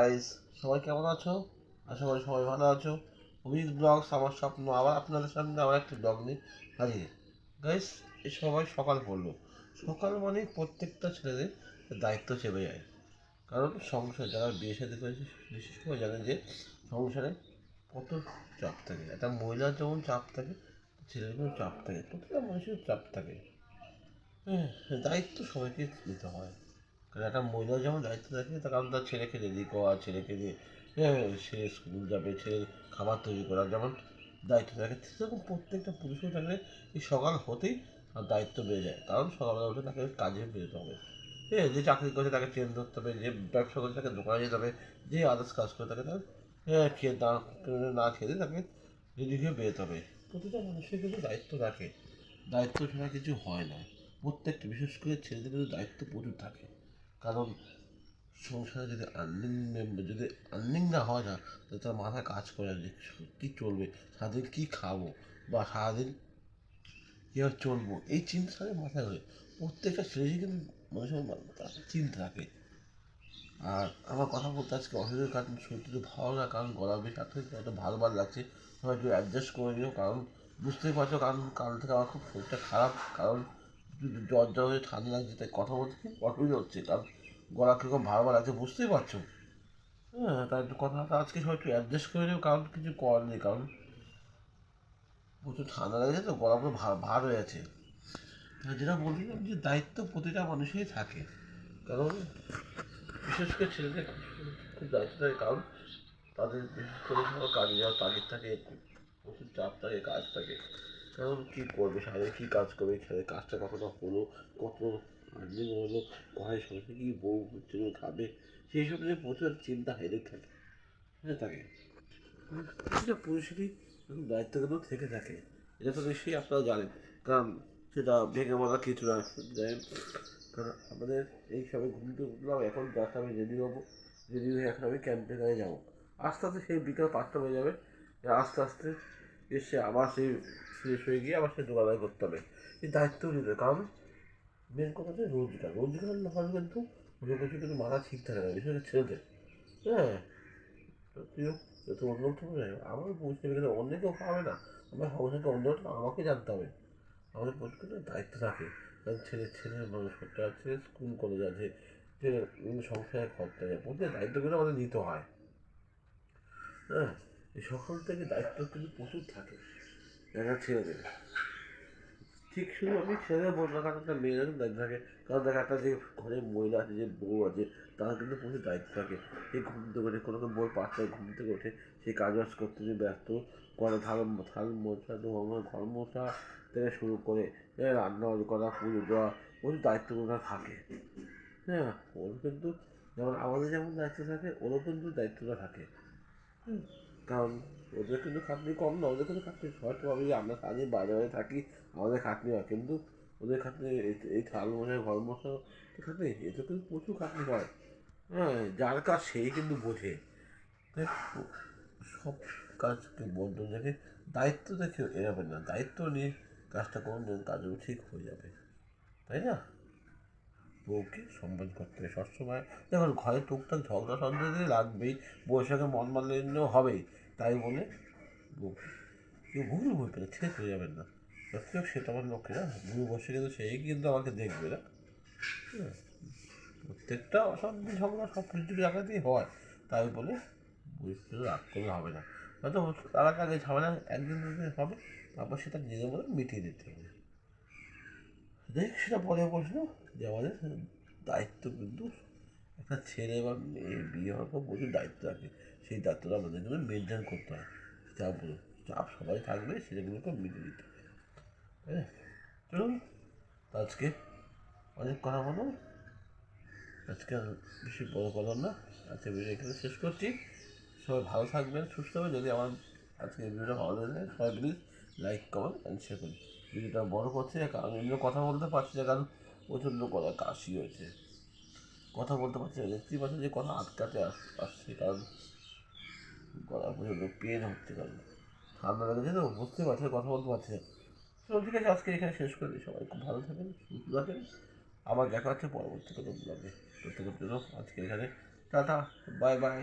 Guys সবাই কেমন আছো? আশা করি সবাই ভালো আছো। অভিজিৎ ব্লগস, আমার স্বপ্ন, আবার আপনাদের সামনে আমার একটি ব্লগ নিয়ে হাজির। গাইস এই সবাই সকাল পড়ল। সকাল মানে প্রত্যেকটা ছেলেদের দায়িত্ব চেপে যায়। কারণ সংসার যারা বিয়ে সাথে করেছে, বিশেষ করে জানে যে সংসারে কত চাপ থাকে। একটা মহিলার যেমন চাপ থাকে ছেলেদেরও চাপ থাকে। প্রত্যেকটা মানুষের চাপ থাকে। হ্যাঁ দায়িত্ব সবাইকে নিতে হয়। কারণ একটা মহিলার যেমন দায়িত্ব থাকে তার কারণ তার ছেলেকে রেডি করা ছেলেকে হ্যাঁ সে স্কুল যাবে ছেলে খাবার তৈরি করা যেমন দায়িত্ব থাকে সেরকম প্রত্যেকটা পুরুষের থাকলে এই সকাল হতেই তার দায়িত্ব বেড়ে যায়, কারণ সকালবেলা উঠে তাকে কাজে বেরোতে হবে। হ্যাঁ যে চাকরি করছে তাকে ট্রেন ধরতে হবে, যে ব্যবসা করছে তাকে দোকানে যেতে হবে, যে আদার্স কাজ করে তাকে তার হ্যাঁ খেয়ে না না খেয়ে তাকে রেডি হয়ে বেরোতে হবে। প্রতিটা মানুষের কিন্তু দায়িত্ব রাখে দায়িত্ব ছাড়া কিছু হয় না। প্রত্যেকটা, বিশেষ করে ছেলেদের কিন্তু দায়িত্ব প্রচুর থাকে। কারণ সংসারে যদি আর্নিং যদি আর্নিং না হয় না তাহলে তার মাথায় কাজ করে যে কী চলবে, সারাদিন কী খাব বা সারাদিন কীভাবে চলবো, এই চিন্তা তাদের মাথায় হয় প্রত্যেকটা ছেলেই কিন্তু মানুষের চিন্তা থাকে। আর আমার কথা বলতে আজকে অসুবিধার কারণ একটু ভালো না, কারণ গলা বেশ এত একটা ভালো ভালো লাগছে। একটু অ্যাডজাস্ট করে নিও, কারণ বুঝতেই পারছ কারণ কাল থেকে আমার খুব শরীরটা খারাপ, কারণ জ্বর জ্বর হয়ে ঠান্ডা লাগছে, তাই কথা বলতে অসুবিধা হচ্ছে। কারণ গলা কীরকম ভালো ভালো লাগছে বুঝতেই পারছ? হ্যাঁ তাই একটু কথাটা আজকে সবাই একটু অ্যাডজাস্ট করে নিও, কারণ কিছু করার নেই, কারণ প্রচুর ঠান্ডা লাগছে তো, গলা পুরো ভার হয়ে আছে। যেটা বলছিলাম যে দায়িত্ব প্রতিটা মানুষেরই থাকে। কারণ বিশেষ করে ছেলেদের খুব দায়িত্ব থাকে, কারণ তাদের বিশেষ করে কাজে যাওয়ার তাগিদ থাকে, প্রচুর চাপ থাকে, কাজ থাকে। কারণ কী করবে? সারাদিন কী কাজ করবে? ছেলে কাজটা কতটা হলো? কত আর্নিং হলো? কোথায় সংসারে কী বউ জন্য খাবে? সেই সব নিয়ে প্রচুর চিন্তা হেডেক থাকে। হ্যাঁ থাকে। প্রতিটা পুরুষেরই কিন্তু থেকে থাকে। এটা তো নিশ্চয়ই আপনারা জানেন। কারণ সেটা ভেঙে বলা কিছু না। জানেন কারণ আমাদের এই সবে ঘুম থেকে উঠলাম, এখন জাস্ট আমি রেডি হব। রেডি হয়ে এখন আমি ক্যাম্পে যাব। আস্তে আস্তে সেই বিকাল পাঁচটা হয়ে যাবে। আস্তে আস্তে এসে আবার সেই ফ্রেশ হয়ে গিয়ে আবার সেই দোকানদারি করতে হবে। এই দায়িত্ব নিতে কারণ মেন কথা হচ্ছে রোজগার। রোজগার না হলে কিন্তু কোনো কিছু কিন্তু মাথা ঠিক থাকে না, বিশেষ করে ছেলেদের। হ্যাঁ? তো তুইও তো অন্য আমার বুঝতে হবে কেউ পাবে না। আমার সংসারকে অন্য আমাকে জানতে হবে। আমাদের প্রত্যেকের দায়িত্ব থাকে। কারণ ছেলে ছেলে মানুষ করতে ছেলে স্কুল কলেজ আছে। ছেলে সংসারে খরচা যায় প্রত্যেক দায়িত্বগুলো আমাদের নিতে হয়। হ্যাঁ? এই সকল থেকে দায়িত্ব কিন্তু প্রচুর থাকে। দেখা ছেলেদের ঠিক শুধু আমি ছেলেদের বলব কারণ একটা মেয়েদের দায়িত্ব থাকে কারণ দেখা একটা যে ঘরে মহিলা আছে যে বউ আছে তার কিন্তু প্রচুর দায়িত্ব থাকে। সে ঘুম থেকে ওঠে কোনো কোনো বউ পাঁচটায় ঘুম থেকে ওঠে সে কাজ বাজ করতে যে ব্যস্ত করে থাল থাল মোছা ধোয়া ঘর মোছা থেকে শুরু করে রান্না করা পুজো দেওয়া প্রচুর দায়িত্বগুলো থাকে। হ্যাঁ ওর কিন্তু যেমন আমাদের যেমন দায়িত্ব থাকে ওরও কিন্তু দায়িত্বটা থাকে। হুম, কারণ ওদের কিন্তু খাটনি কম না, ওদের কিন্তু খাটনি হয়তো আমি আমরা সারাদিন বাইরে বাইরে থাকি, আমাদের খাটনি হয়, কিন্তু ওদের খাটনি এই- থাল মশা ঘর মশা খাটনি, এতে কিন্তু প্রচুর খাটনি হয়। হ্যাঁ যার কাজ সেই কিন্তু বোঝে। সব কাজকে বন্ধ দেখে, দায়িত্ব দেখে এড়াবেন না, দায়িত্ব নিয়ে কাজটা করুন কাজগুলো ঠিক হয়ে যাবে। তাই না? বউকে সম্মান করতে হবে সবসময়। দেখুন, ঘরে টুকটাক ঝগড়া সন্দেহ লাগবেই সঙ্গে মন মালিন্য হবেই। তাই বলে কেউ ভুল বই পেলে ছেড়ে চলে যাবেন না। যত হোক সেটা আমার লক্ষ্যে না, ভুল বসে কিন্তু সেই কিন্তু আমাকে দেখবে না। হ্যাঁ প্রত্যেকটা অশান্তি ঝগড়া সব কিছু জায়গাতেই হয়, তাই বলে বুঝতে রাগ করলে হবে না। হয়তো তার আগে ঝামেলা একদিন দুদিন হবে, তারপর সেটা নিজের মধ্যে মিটিয়ে দিতে হবে। দেখ, সেটা পরে প্রশ্ন যে আমাদের দায়িত্ব কিন্তু একটা ছেলে বা মেয়ে, বিয়ে হওয়ার পর প্রচুর দায়িত্ব থাকে। সেই দায়িত্বটা আমাদের কিন্তু মেনটেন করতে হয়। চাপ বলো চাপ সবাই থাকবে সেটাগুলোকে মিটিয়ে দিতে হবে। চলুন, আজকে অনেক কথা বলো আজকে বেশি বড় করলাম না। আজকে ভিডিও এখানে শেষ করছি। সবাই ভালো থাকবেন, সুস্থ হবে যদি আমার আজকে ভিডিওটা ভালো লাগে সবাই please like comment and share করুন। ভিডিওটা বড় করছে কারণ এমনি কথা বলতে পারছি না, কারণ প্রচণ্ড গলা কাশি হয়েছে। কথা বলতে পারছি না। দেখতেই পাচ্ছি যে কথা আটকাতে আস- আসছে, কারণ গলা প্রচণ্ড পেন হচ্ছে, কারণ ঠান্ডা লেগেছে তো, বুঝতে পারছি কথা বলতে পারছি না। চলো, ঠিক আছে, আজকে এখানে শেষ করে দিই, সবাই খুব ভালো থাকেন, সুস্থ থাকেন। আবার দেখা হচ্ছে পরবর্তী কোনো ব্লগে প্রত্যেকের জন্য আজকে এখানে, টাটা বাই বাই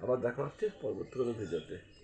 আবার দেখা হচ্ছে পরবর্তী কোনো ভিডিওতে